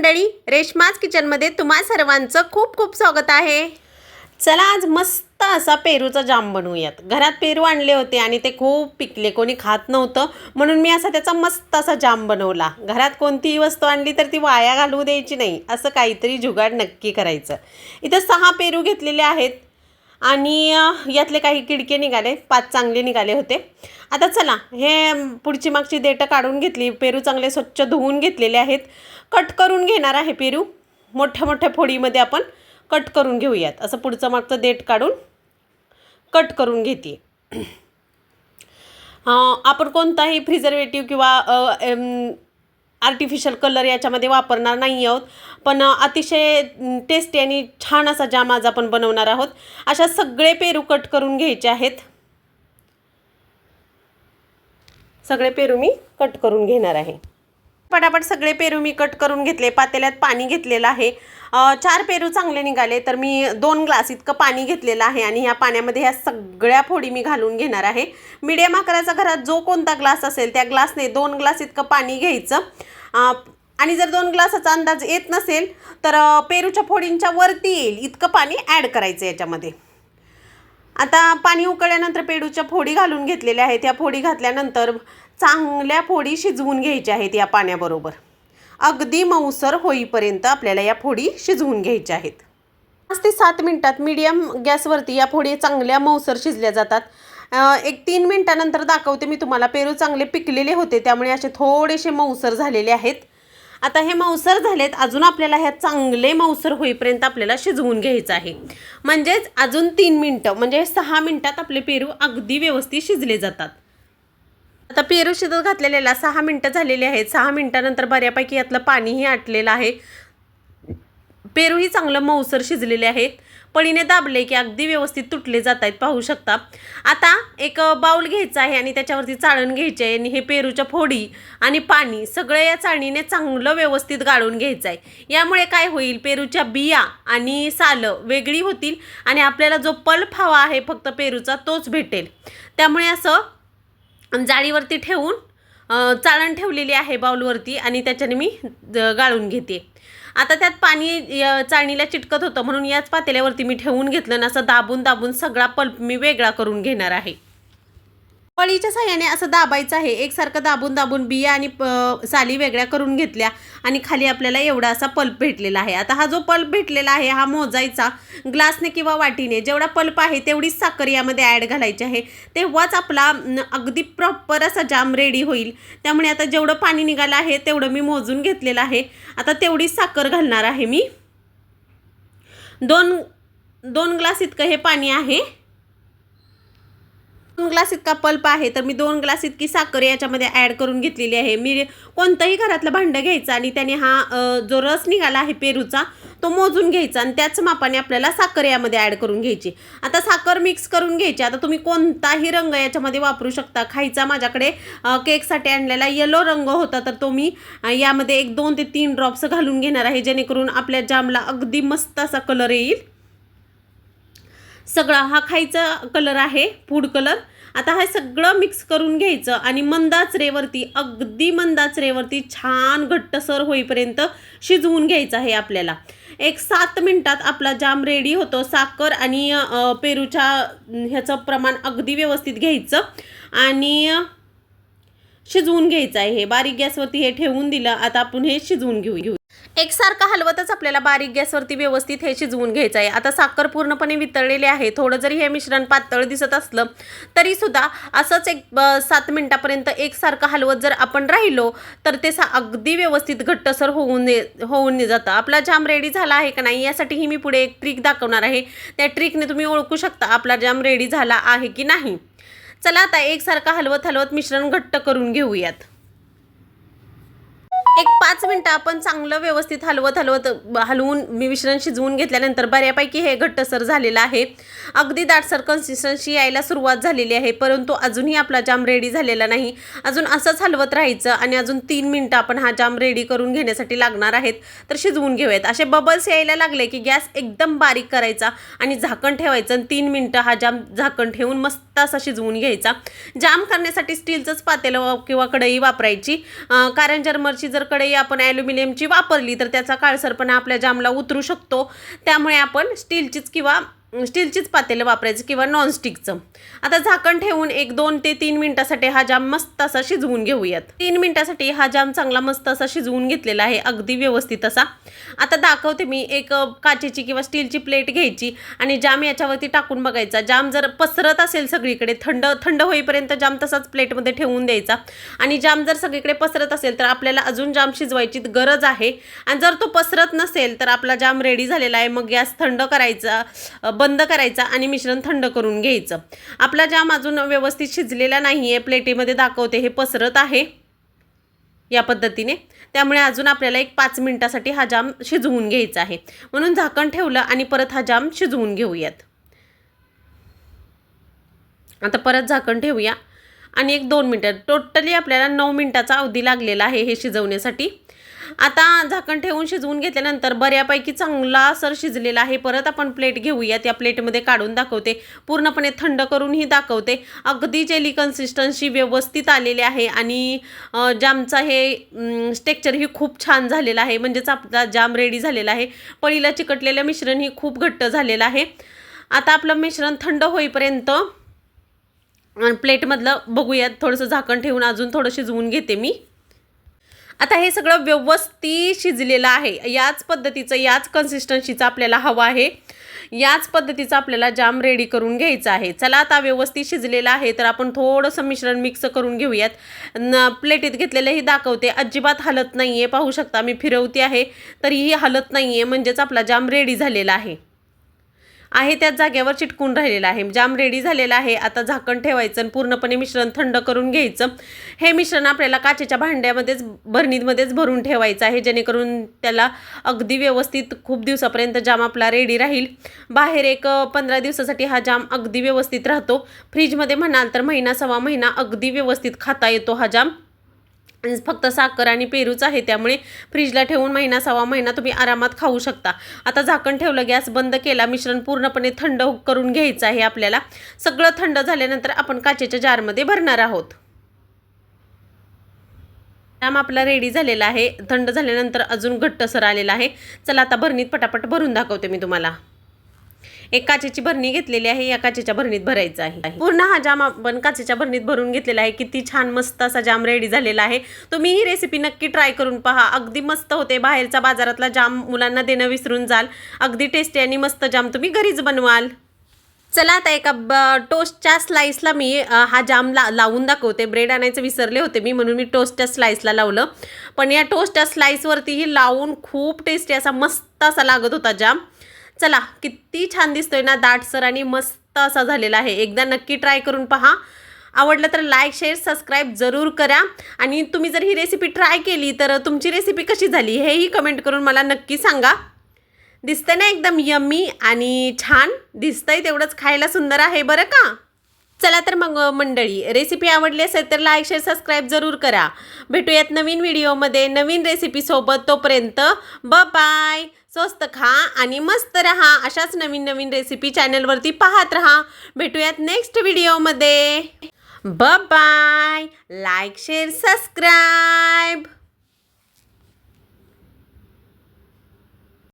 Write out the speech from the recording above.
मंडळी रेशमाज किचनमध्ये तुम्हा सर्वांचं खूप खूप स्वागत आहे. चला आज मस्त असा पेरूचा जाम बनवूयात. घरात पेरू आणले होते आणि ते खूप पिकले कोणी खात नव्हतं. म्हणून मी असा त्याचा मस्त असा जाम बनवला. घरात कोणतीही वस्तू आणली तर ती वाया घालवू द्यायची नाही असं काहीतरी जुगाड नक्की करायचं. इथं सहा पेरू घेतलेले आहेत. आणि यातले काही किडके निघाले पाच चांगले निघाले होते. आता चला हे पुढची मागची देठं काढून घेतली. पेरू चांगले स्वच्छ धुवून घेतलेले आहेत. कट करून घेणार आहे पेरू. मोठ्या मोठ्या फोडीमध्ये आपण कट करून घेऊयात. असं पुढचं मागचं देठ काढून कट करून घेते. आपण कोणताही प्रिझर्वेटिव्ह किंवा आर्टिफिशियल कलर याच्यामध्ये वापरणार नाही आहोत. पण अतिशय टेस्टी आणि छान असा जाम आज आपण बनवणार आहोत. अशा सगळे पेरू कट करून घ्यायचे आहेत. सगळे पेरू मी कट करून घेणार आहे. पटापट सगळे पेरू मी कट करून घेतले पातेल्यात पाणी घेतलेलं आहे. चार पेरू चांगले निघाले तर मी दोन ग्लास इतकं पाणी घेतलेलं आहे आणि ह्या पाण्यामध्ये ह्या सगळ्या फोडी मी घालून घेणार आहे. मीडियम आकाराचा घरात जो कोणता ग्लास असेल त्या ग्लासने दोन ग्लास इतकं पाणी घ्यायचं. आणि जर दोन ग्लासाचा अंदाज येत नसेल तर पेरूच्या फोडींच्या वरती येईल इतकं पाणी ॲड करायचं याच्यामध्ये. आता पाणी उकळल्यानंतर पेरूच्या फोडी घालून घेतलेल्या आहेत. या फोडी घातल्यानंतर चांगल्या फोडी शिजवून घ्यायच्या आहेत या पाण्याबरोबर. अगदी मऊसर होईपर्यंत आपल्याला या फोडी शिजवून घ्यायच्या आहेत. पाच ते सात मिनटात मीडियम गॅसवरती या फोडी चांगल्या मऊसर शिजल्या जातात. एक तीन मिनटानंतर दाखवते मी तुम्हाला. पेरू चांगले पिकलेले होते त्यामुळे असे थोडेसे मऊसर झालेले आहेत. आता हे मऊसर झालेत. अजून आपल्याला ह्या चांगले मऊसर होईपर्यंत आपल्याला शिजवून घ्यायचं आहे. म्हणजेच अजून तीन मिनटं म्हणजे सहा मिनटात आपले पेरू अगदी व्यवस्थित शिजले जातात. आता पेरू शिजत घातलेल्याला सहा मिनटं झालेली आहेत. सहा मिनटानंतर बऱ्यापैकी यातलं पाणीही आटलेलं आहे. पेरूही चांगलं मऊसर शिजलेले आहेत. पळीने दाबले की अगदी व्यवस्थित तुटले जात आहेत पाहू शकता. आता एक बाऊल घ्यायचा आहे आणि त्याच्यावरती चाळण घ्यायची आहे आणि हे पेरूच्या फोडी आणि पाणी सगळं या चाळणीने चांगलं व्यवस्थित गाळून घ्यायचं आहे. यामुळे काय होईल पेरूच्या बिया आणि सालं वेगळी होतील आणि आपल्याला जो पल्प हवा आहे फक्त पेरूचा तोच भेटेल. त्यामुळे असं जाळीवरती ठेवून चाळण ठेवलेली आहे बाउलवरती आणि त्याच्याने मी गाळून घेते. आता त्यात पाणी य- चाळणीला चिटकत होतं म्हणून याच पातेल्यावरती मी ठेवून घेतलं ना असं दाबून दाबून सगळा पल्प मी वेगळा करून घेणार आहे. पळीच्या साह्याने असं दाबायचं आहे. एकसारखं दाबून दाबून बिया आणि प- साली वेगळ्या करून घेतल्या आणि खाली आपल्याला एवढा असा पल्प भेटलेला आहे. आता हा जो पल्प भेटलेला आहे हा मोजायचा ग्लासने किंवा वाटीने जेवढा पल्प आहे तेवढीच साखर यामध्ये ॲड घालायची आहे. तेव्हाच आपला अगदी प्रॉपर असा जाम रेडी होईल. त्यामुळे आता जेवढं पाणी निघालं आहे तेवढं मी मोजून घेतलेलं आहे. आता तेवढीच साखर घालणार आहे मी. दोन दोन ग्लास इतकं हे पाणी आहे. ग्लास इतका पल्प आहे तर मी दोन ग्लास इतकी साखर याच्यामध्ये ॲड करून घेतलेली आहे. मी कोणतंही घरातलं भांडं घ्यायचं आणि त्याने हा जो रस निघाला आहे पेरूचा तो मोजून घ्यायचा आणि त्याच मापाने आपल्याला साखर यामध्ये ॲड करून घ्यायची. आता साखर मिक्स करून घ्यायची. आता तुम्ही कोणताही रंग याच्यामध्ये वापरू शकता. खायचा माझ्याकडे केकसाठी आणलेला येलो रंग होता तर तो मी यामध्ये एक दोन ते तीन ड्रॉप्स घालून घेणार आहे जेणेकरून आपल्या जामला अगदी मस्त असा कलर येईल. सगळा हा खायचा कलर आहे फूड कलर आता हे सगळं मिक्स करून घ्यायचं आणि मंदाचरेवरती अगदी मंदाचरेवरती छान घट्टसर होईपर्यंत शिजवून घ्यायचं आहे आपल्याला. एक सात मिनटात आपला जाम रेडी होतो. साखर आणि पेरूच्या ह्याचं प्रमाण अगदी व्यवस्थित घ्यायचं आणि शिजवून घ्यायचं आहे. हे बारीक गॅसवरती हे ठेवून दिलं. आता आपण हे शिजवून घेऊ घेऊ. एकसारखं हलवतच आपल्याला बारीक गॅसवरती व्यवस्थित हे शिजवून घ्यायचं आहे. आता साखर पूर्णपणे वितळलेले आहे. थोडं जरी हे मिश्रण पातळ दिसत असलं तरी सुद्धा असंच एक सात मिनटापर्यंत एकसारखं हलवत जर आपण राहिलो तर ते सा अगदी व्यवस्थित घट्टसर होऊन होऊन जातं. आपला जाम रेडी झाला आहे का नाही यासाठीही मी पुढे एक ट्रिक दाखवणार आहे. त्या ट्रिकने तुम्ही ओळखू शकता आपला जाम रेडी झाला आहे की नाही. चला आता एकसारखं हलवत हलवत मिश्रण घट्ट करून घेऊयात. एक पाच मिनटं आपण चांगलं व्यवस्थित हलवत हलवत हलवून मी मिश्रण शिजवून घेतल्यानंतर बऱ्यापैकी हे घट्टसर झालेलं आहे. अगदी दाटसर कन्सिस्टन्सी यायला सुरुवात झालेली आहे परंतु अजूनही आपला जाम रेडी झालेला नाही. अजून असंच हलवत राहायचं आणि अजून तीन मिनटं आपण हा जाम रेडी करून घेण्यासाठी लागणार आहेत तर शिजवून घेऊयात. असे बबल्स यायला लागले की गॅस एकदम बारीक करायचा आणि झाकण ठेवायचं आणि तीन मिनटं हा जाम झाकण ठेवून मस्त असा शिजवून घ्यायचा. जाम करण्यासाठी स्टीलचंच पातेलं वा- किंवा कढई वापरायची. कारण जर्मरची जर कढई आपण ॲल्युमिनियमची वापरली तर त्याचा काळसरपणा आपल्या जामला उतरू शकतो. त्यामुळे आपण स्टीलचीच किंवा स्टीलचीच पातेलं वापरायचं किंवा नॉनस्टिकचं आता झाकण ठेवून एक दोन ते तीन मिनटासाठी हा जाम मस्त असा शिजवून घेऊयात. तीन मिनटासाठी हा जाम चांगला मस्त असा शिजवून घेतलेला आहे अगदी व्यवस्थित असा. आता दाखवते मी एक काचेची किंवा स्टीलची प्लेट घ्यायची आणि जाम याच्यावरती टाकून बघायचा. जाम जर पसरत असेल सगळीकडे थंड थंड होईपर्यंत जाम तसाच प्लेटमध्ये ठेवून द्यायचा. आणि जाम जर सगळीकडे पसरत असेल तर आपल्याला अजून जाम शिजवायची गरज आहे. आणि जर तो पसरत नसेल तर आपला जाम रेडी झालेला आहे. मग गॅस थंड करायचा बंद करायचा आणि मिश्रण थंड करून घ्यायचं. आपला जाम अजून व्यवस्थित शिजलेला नाही आहे प्लेटीमध्ये दाखवते हे पसरत आहे. या पद्धतीने. त्यामुळे अजून आपल्याला एक पाच मिनटासाठी हा जाम शिजवून घ्यायचा आहे. म्हणून झाकण ठेवलं आणि परत हा जाम शिजवून घेऊयात. आता परत झाकण ठेवूया. आणि एक दोन मिनटं. टोटली आपल्याला नऊ मिनटाचा अवधी लागलेला आहे हे शिजवण्यासाठी. आता झाकण ठेवून शिजवून घेतल्यानंतर बऱ्यापैकी चांगला सर शिजलेला आहे. परत आपण प्लेट घेऊया. त्या प्लेटमध्ये काढून दाखवते. पूर्णपणे थंड करूनही दाखवते. अगदी जेली कन्सिस्टन्सी व्यवस्थित आलेली आहे आणि जामचा हे स्टेक्चरही खूप छान झालेला आहे. म्हणजेच आपला जाम रेडी झालेला आहे. पळीला चिकटलेलं मिश्रण ही खूप घट्ट झालेलं आहे. आता आपलं मिश्रण थंड होईपर्यंत आणि प्लेटमधलं बघूयात. थोडंसं झाकण ठेवून अजून थोडं शिजवून घेते मी. आता हे सगळं व्यवस्थित शिजलेलं आहे. याच पद्धतीचं याच कन्सिस्टन्सीचं आपल्याला हवं आहे. याच पद्धतीचं आपल्याला जाम रेडी करून घ्यायचं आहे. चला आता व्यवस्थित शिजलेलं आहे तर आपण थोडंसं मिश्रण मिक्स करून घेऊयात. न प्लेटीत घेतलेलंही दाखवते. अजिबात हलत नाही आहे पाहू शकता मी फिरवते आहे तरीही हलत नाही आहे म्हणजेच आपला जाम रेडी झालेला आहे. आहे त्याच जागेवर चिटकून राहिलेला आहे. जाम रेडी झालेला आहे. आता झाकण ठेवायचं आणि पूर्णपणे मिश्रण थंड करून घ्यायचं. हे मिश्रण आपल्याला काचेच्या भांड्यामध्येच भरणीमध्येच भरून ठेवायचं आहे. जेणेकरून त्याला अगदी व्यवस्थित खूप दिवसापर्यंत जाम आपला रेडी राहील. बाहेर एक पंधरा दिवसासाठी हा जाम अगदी व्यवस्थित राहतो. फ्रीजमध्ये म्हणाल तर महिना सव्वा महिना अगदी व्यवस्थित खाता येतो हा जाम. फक्त साखर आणि पेरूच आहे त्यामुळे फ्रीजला ठेवून महिना सव्वा महिना तुम्ही आरामात खाऊ शकता. आता झाकण ठेवलं गॅस बंद केला मिश्रण पूर्णपणे थंड हो- करून घ्यायचं आहे आपल्याला. सगळं थंड झाल्यानंतर आपण काचेच्या जारमध्ये भरणार आहोत. जाम आपला रेडी झालेला आहे. थंड झाल्यानंतर अजून घट्टसर आलेला आहे. चला आता भरणीत पटापट भरून दाखवते मी तुम्हाला. एक काचेची भरणी घेतलेली आहे या काचेच्या भरणीत भरायचं आहे. पूर्ण हा जाम आपण काचेच्या भरणीत भरून घेतलेला आहे. किती छान मस्त असा जाम रेडी झालेला आहे. तुम्ही ही रेसिपी नक्की ट्राय करून पहा. अगदी मस्त होते. बाहेरचा बाजारातला जाम मुलांना देणं विसरून जाल. अगदी टेस्टी आणि मस्त जाम तुम्ही घरीच बनवाल. चला आता एका ब- टोस्टच्या स्लाईसला मी हा जाम ला लावून दाखवते. ब्रेड आणायचं विसरले होते मी म्हणून मी टोस्टच्या स्लाईसला लावलं. पण या टोस्टच्या स्लाईसवरतीही लावून खूप टेस्टी असा मस्त असा लागत होता जाम. चला किती छान दिसतोय ना दाटसर आणि मस्त असा झालेला आहे. एकदा नक्की ट्राय करून पहा. आवडलं तर लाईक शेअर सबस्क्राईब जरूर करा. आणि तुम्ही जर ही रेसिपी ट्राय केली तर तुमची रेसिपी कशी झाली हेही कमेंट करून मला नक्की सांगा. दिसतंय ना एकदम यम्मी आणि छान. दिसतंय तेवढंच खायला सुंदर आहे बरं का? चला तर मग मंडळी रेसिपी आवडली असेल तर लाईक शेअर सबस्क्राईब जरूर करा. भेटूयात नवीन व्हिडिओमध्ये नवीन रेसिपीसोबत तोपर्यंत ब बाय स्वस्त खा आणि मस्त रहा. अशाच नवीन नवीन रेसिपी चॅनलवरती पाहत राहा. भेटूयात नेक्स्ट व्हिडिओमध्ये ब बाय लाईक शेअर सबस्क्राईब